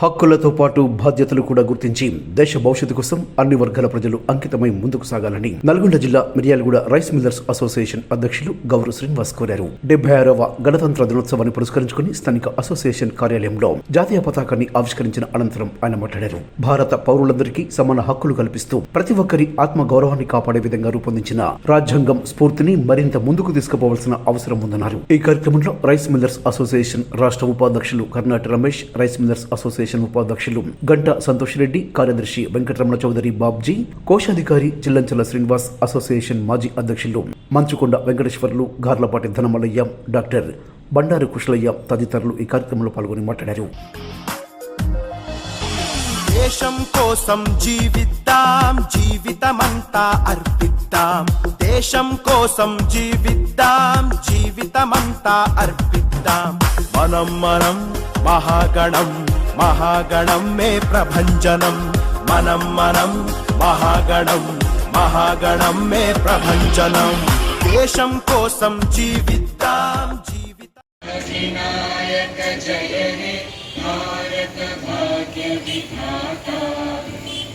హక్కులతో పాటు బాధ్యతలు కూడా గుర్తించి దేశ భవిష్యత్తు కోసం అన్ని వర్గాల ప్రజలు అంకితమై ముందుకు సాగాలని నల్గొండ జిల్లా మిర్యాలగూడ రైస్ మిల్లర్స్ అసోసియేషన్ అధ్యక్షులు గౌరవ్ శ్రీనివాస్ కోరారు. డెబ్బై ఆరవ గణతంత్ర దినోత్సవాన్ని పురస్కరించుకుని స్థానిక అసోసియేషన్ కార్యాలయంలో జాతీయ పతాకాన్ని ఆవిష్కరించిన అనంతరం ఆయన మాట్లాడారు. భారత పౌరులందరికీ సమాన హక్కులు కల్పిస్తూ ప్రతి ఒక్కరి ఆత్మ గౌరవాన్ని కాపాడే విధంగా రూపొందించిన రాజ్యాంగం స్ఫూర్తిని మరింత ముందుకు తీసుకుపోవాల్సిన అవసరం ఉందన్నారు. ఈ కార్యక్రమంలో రైస్ మిల్లర్స్ అసోసియేషన్ రాష్ట్ర ఉపాధ్యక్షులు Karnati Ramesh rice millers association ఉపాధ్యక్షులు గంట సంతోష్ రెడ్డి కార్యదర్శి వెంకటరమణ చౌదరి బాబ్జీ కోశాధికారి చిల్లంచల శ్రీనివాస్ అసోసియేషన్ మాజీ అధ్యక్షులు మంచుకొండ వెంకటేశ్వర్లు గార్లపాటి ధనమల్లయ్య డాక్టర్ బండారు కుశలయ్య తదితరులు ఈ కార్యక్రమంలో పాల్గొని మాట్లాడారు. దేశం కోసం జీవిద్దాం జీవితమంతా అర్పిద్దాం. దేశం కోసం జీవిద్దాం జీవితమంతా అర్పిద్దాం. మనం మనం మహాగణం महागणम मे प्रभंजनम मनम मनं महागणं महागणं मे प्रभंजनम देशं जीविता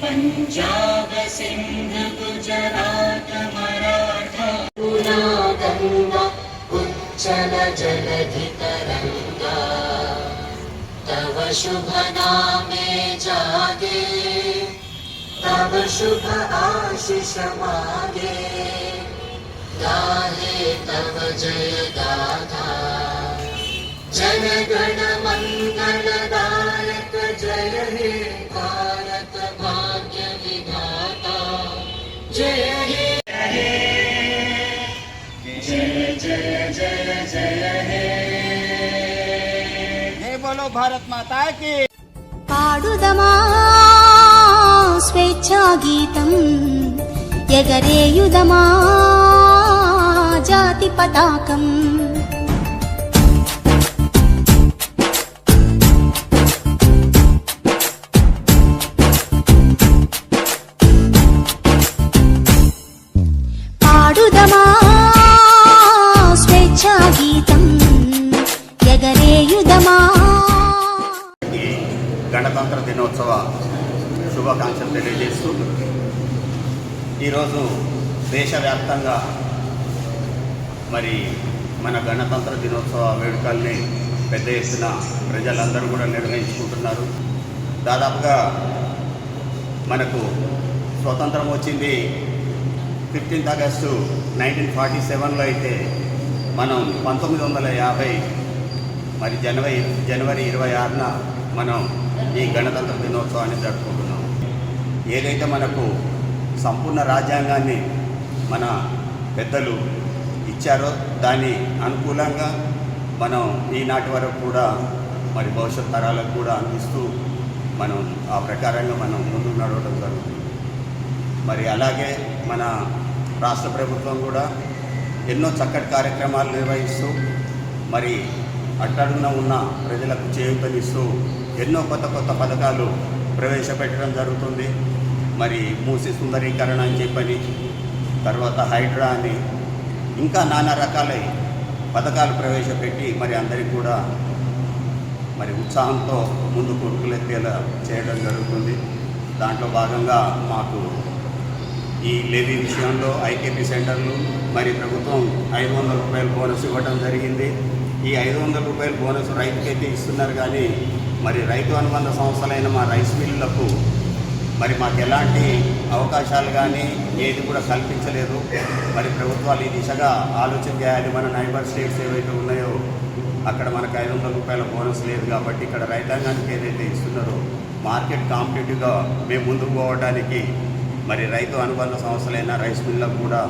पंजाब सिंध गुजरात मराठा गंगा उच्चल शुभ नामे जागे। तव शुभ आशिष मागे। गाहे तव जय गाथा। जनगण मङ्गलदायक जय हे भारत भाग्य विधाता। जय భారత్ మాతా పాడుదమా స్వేచ్ఛా గీతం ఎగరేయుదమా జాతి పతాకం. పాడుదమా ఈరోజు దేశవ్యాప్తంగా మరి మన గణతంత్ర దినోత్సవ వేడుకల్ని పెద్ద ఎత్తున ప్రజలందరూ కూడా నిర్వహించుకుంటున్నారు. దాదాపుగా మనకు స్వతంత్రం వచ్చింది ఫిఫ్టీన్త్ ఆగస్టు నైన్టీన్ ఫార్టీ సెవెన్లో అయితే మనం పంతొమ్మిది వందల యాభై మరి జనవరి జనవరి ఇరవై ఆరున మనం ఈ గణతంత్ర దినోత్సవాన్ని జరుపుకుంటున్నాం. ఏదైతే మనకు సంపూర్ణ రాజ్యాంగాన్ని మన పెద్దలు ఇచ్చారో దాని అనుకూలంగా మనం ఈనాటి వరకు కూడా మరి భవిష్యత్ తరాలకు కూడా అందిస్తూ మనం ఆ ప్రకారంగా మనం ముందుకు నడవడం జరుగుతుంది. మరి అలాగే మన రాష్ట్ర ప్రభుత్వం కూడా ఎన్నో చక్కటి కార్యక్రమాలు నిర్వహిస్తూ మరి అట్టడుగున ఉన్న ప్రజలకు చేయూతనిస్తూ ఎన్నో కొత్త కొత్త పథకాలు ప్రవేశపెట్టడం జరుగుతుంది. మరి మూసి సుందరీకరణ అని చెప్పని తర్వాత హైడ్రా అని ఇంకా నానా రకాలై పథకాలు ప్రవేశపెట్టి మరి అందరికీ కూడా మరి ఉత్సాహంతో ముందు కొడుకులెత్తేలా చేయడం జరుగుతుంది. దాంట్లో భాగంగా మాకు ఈ లెవీ విషయంలో ఐకేపీ సెంటర్లు మరి ప్రభుత్వం ఐదు వందల రూపాయల బోనస్ ఇవ్వడం జరిగింది. ఈ ఐదు వందల రూపాయల బోనస్ రైతుకైతే ఇస్తున్నారు కానీ మరి రైతు అనుబంధ సంస్థలైన మా రైస్ మిల్లులకు మరి మాకు ఎలాంటి అవకాశాలు కానీ ఏది కూడా కల్పించలేదు. మరి ప్రభుత్వాలు ఈ దిశగా ఆలోచన చేయాలి. మన నైబర్ స్టేట్స్ ఏవైతే ఉన్నాయో అక్కడ మనకు ఐదు వందల రూపాయల బోనస్ లేదు కాబట్టి ఇక్కడ రైతాంగానికి ఏదైతే ఇస్తున్నారో మార్కెట్ కాంపిటేటివ్గా మేము ముందుకు పోవడానికి మరి రైతు అనుబంధ సంస్థలైన రైస్ మిల్లకు కూడా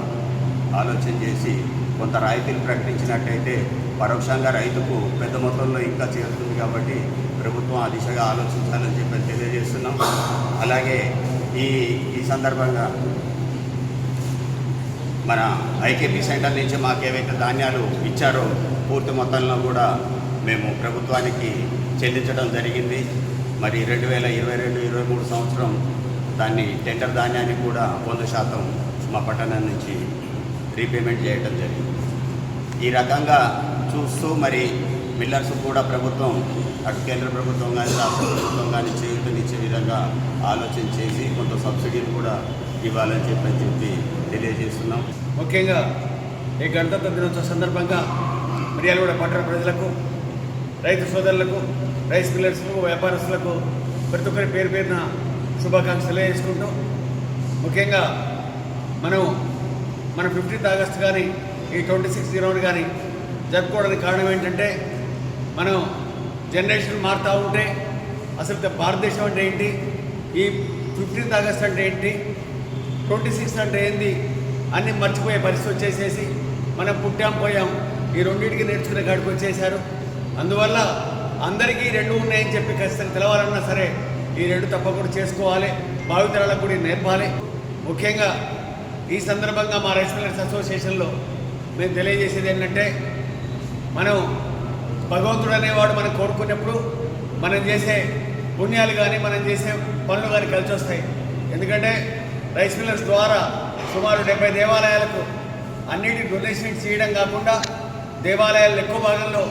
ఆలోచన చేసి కొంత రాయితీలు ప్రకటించినట్టయితే పరోక్షంగా రైతుకు పెద్ద మొత్తంలో ఇంకా చేరుతుంది కాబట్టి ప్రభుత్వం ఆ దిశగా ఆలోచించాలని చెప్పి తెలియజేస్తున్నాం. అలాగే ఈ ఈ సందర్భంగా మన ఐకేపీ సెంటర్ నుంచి మాకు ఏవైతే ధాన్యాలు ఇచ్చారో పూర్తి మొత్తంలో కూడా మేము ప్రభుత్వానికి చెల్లించడం జరిగింది. మరి రెండు వేల ఇరవై రెండు ఇరవై మూడు సంవత్సరం దాన్ని టెండర్ ధాన్యాన్ని కూడా వంద శాతం మా పట్టణం నుంచి రీపేమెంట్ చేయడం జరిగింది. ఈ రకంగా చూస్తూ మరి మిల్లర్స్ కూడా ప్రభుత్వం అటు కేంద్ర ప్రభుత్వం కానీ రాష్ట్ర ప్రభుత్వం కానీ చేయూతనిచ్చే విధంగా ఆలోచన చేసి కొంత సబ్సిడీలు కూడా ఇవ్వాలని చెప్పని చెప్పి తెలియజేస్తున్నాం. ముఖ్యంగా ఈ గణతంత్ర దినోత్సవ సందర్భంగా మిర్యాలగూడ పట్టణ ప్రజలకు రైతు సోదరులకు రైస్ మిల్లర్స్కు వ్యాపారస్తులకు ప్రతి ఒక్కరి పేరు పేరున శుభాకాంక్షలు తెలియజేసుకుంటూ ముఖ్యంగా మనం మన ఫిఫ్టీన్త్ ఆగస్ట్ కానీ ఈ ట్వంటీ సిక్స్ జీరోని కానీ జరుపుకోవడానికి కారణం ఏంటంటే మనం జనరేషన్ మారుతూ ఉంటే అసలు భారతదేశం అంటే ఏంటి? ఈ ఫిఫ్టీన్త్ ఆగస్ట్ అంటే ఏంటి? ట్వంటీ సిక్స్ అంటే ఏంది? అన్నీ మర్చిపోయే పరిస్థితి వచ్చేసేసి మనం పుట్టాం పోయాం. ఈ రెండింటికి నేర్చుకునే గడుపు వచ్చేసారు అందువల్ల అందరికీ రెండు ఉన్నాయని చెప్పి ఖచ్చితంగా తెలవాలన్నా సరే ఈ రెండు తప్పకుండా చేసుకోవాలి. భావితరాలకు కూడా నేర్పాలి. ముఖ్యంగా ఈ సందర్భంగా మా రైస్ మిల్లర్స్ అసోసియేషన్లో మేము తెలియజేసేది ఏంటంటే మనం భగవంతుడు అనేవాడు మనం కోరుకున్నప్పుడు మనం చేసే పుణ్యాలు కానీ మనం చేసే పనులు కానీ కలిసి వస్తాయి. ఎందుకంటే రైస్ మిల్లర్స్ ద్వారా సుమారు డెబ్బై దేవాలయాలకు అన్నిటి డొనేషన్ చేయడం కాకుండా దేవాలయాలు ఎక్కువ భాగంలో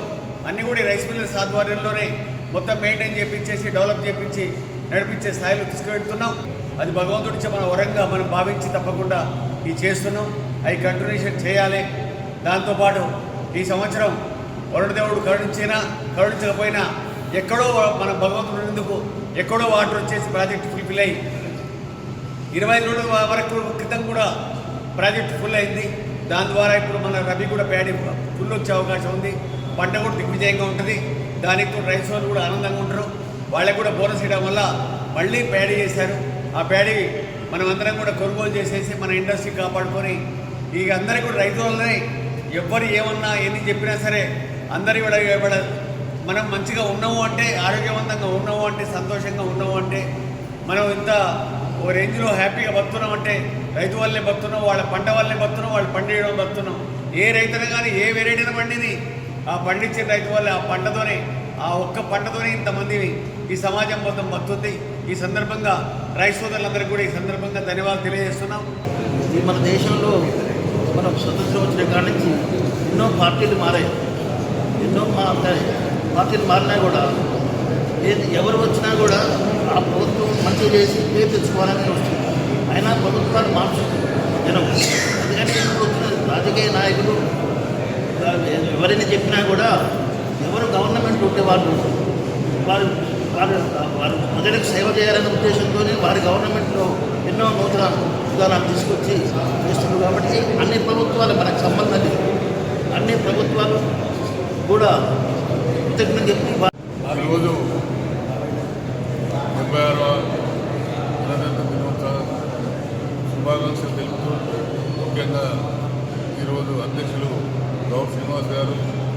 అన్ని కూడా రైస్ మిల్లర్స్ ఆధ్వర్యంలోనే మొత్తం మెయింటైన్ చేపించేసి డెవలప్ చేయించి నడిపించే స్థాయిలో తీసుకువెళ్తున్నాం. అది భగవంతుడిచ్చే మన వరంగా మనం భావించి తప్పకుండా ఇది చేస్తున్నాం. అవి కంటిన్యూషన్ చేయాలి. దాంతోపాటు ఈ సంవత్సరం వరుణదేవుడు కరుణించినా కరుణించకపోయినా ఎక్కడో మన భగవంతుడు ఎందుకు? ఎక్కడో వాటర్ వచ్చేసి ప్రాజెక్ట్ ఫుల్ఫిల్ అయ్యి. ఇరవై ఐదు రోజుల వరకు క్రితం కూడా ప్రాజెక్ట్ ఫుల్ అయింది. దాని ద్వారా ఇప్పుడు మన రబీ కూడా ప్యాడీ ఫుల్ వచ్చే అవకాశం ఉంది. పంట కూడా దిగ్విజయంగా ఉంటుంది. దానికి కూడా రైతు వాళ్ళు కూడా ఆనందంగా ఉంటారు వాళ్ళకి కూడా బోనస్ ఇవ్వడం వల్ల మళ్ళీ ప్యాడీ చేశారు. ఆ ప్యాడీ మనం అందరం కూడా కొనుగోలు చేసేసి మన ఇండస్ట్రీ కాపాడుకొని ఇక అందరికీ కూడా రైతు వల్లనే ఎవ్వరు ఏమన్నా ఎన్ని చెప్పినా సరే అందరి కూడా మనం మంచిగా ఉన్నాము అంటే ఆరోగ్యవంతంగా ఉన్నాము అంటే సంతోషంగా ఉన్నాము అంటే మనం ఇంత ఓ రేంజ్లో హ్యాపీగా బతున్నాం అంటే రైతు వల్లే బతున్నాం వాళ్ళ పంట వల్లే బతున్నాం వాళ్ళు పండించడం బతున్నాం ఏ రైతున కానీ ఏ వెరైటీన పండింది ఆ పండించిన రైతు వల్ల ఆ పంటతోనే ఆ ఒక్క పంటతోనే ఇంతమందిని ఈ సమాజం మొత్తం బతుంది ఈ సందర్భంగా రైతు సోదరులందరికీ కూడా ఈ సందర్భంగా ధన్యవాదాలు తెలియజేస్తున్నాం. ఈ మన దేశంలో మనం స్వతంత్రం వచ్చిన కాడ నుంచి ఎన్నో పార్టీలు మారాయి. ఎన్నో మారుతాయి పార్టీలు మారినా కూడా ఏది ఎవరు వచ్చినా కూడా ఆ ప్రభుత్వం మంచి చేసి పేరు తెచ్చుకోవాలని వస్తుంది. అయినా ప్రభుత్వాలు మార్చుతుంది జనం. అందుకని ఇప్పుడు వచ్చిన రాజకీయ నాయకులు ఎవరైనా చెప్పినా కూడా ఎవరు గవర్నమెంట్ ఉంటే వాళ్ళు వారు వారు వారు ప్రజలకు సేవ చేయాలనే ఉద్దేశంతో వారి గవర్నమెంట్లో ఎన్నో నూతన విధానాలు తీసుకొచ్చి చేస్తున్నారు కాబట్టి అన్ని ప్రభుత్వాలు మనకు సంబంధం లేదు. అన్ని ప్రభుత్వాలు కూడా కృతజ్ఞత చెప్పి ఈరోజు డెబ్బై ఆరవ గణతంత్ర శుభాకాంక్షలు తెలుపుతూ ముఖ్యంగా ఈరోజు అధ్యక్షులు గౌడ్ శ్రీనివాస్ గారు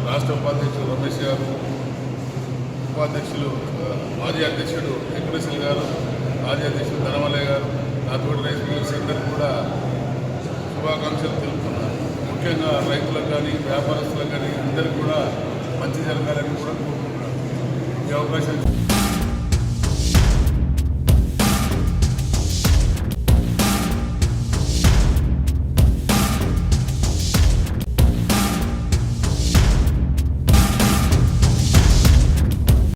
రాష్ట్ర ఉపాధ్యక్షులు రమేష్ గారు ఉపాధ్యక్షులు మాజీ అధ్యక్షుడు వెంకటేశ్వర గారు మాజీ అధ్యక్షుడు ధనమలయ్య గారు నాతోటి రైస్ మిల్లర్స్ సెంటర్ కూడా శుభాకాంక్షలు తెలుపుతున్నాను ముఖ్యంగా రైతులకు కానీ వ్యాపారస్తులకు కానీ అందరికీ కూడా మంచి జరగాలని కూడా కోరుకుంటున్నాను. ఈ అవకాశం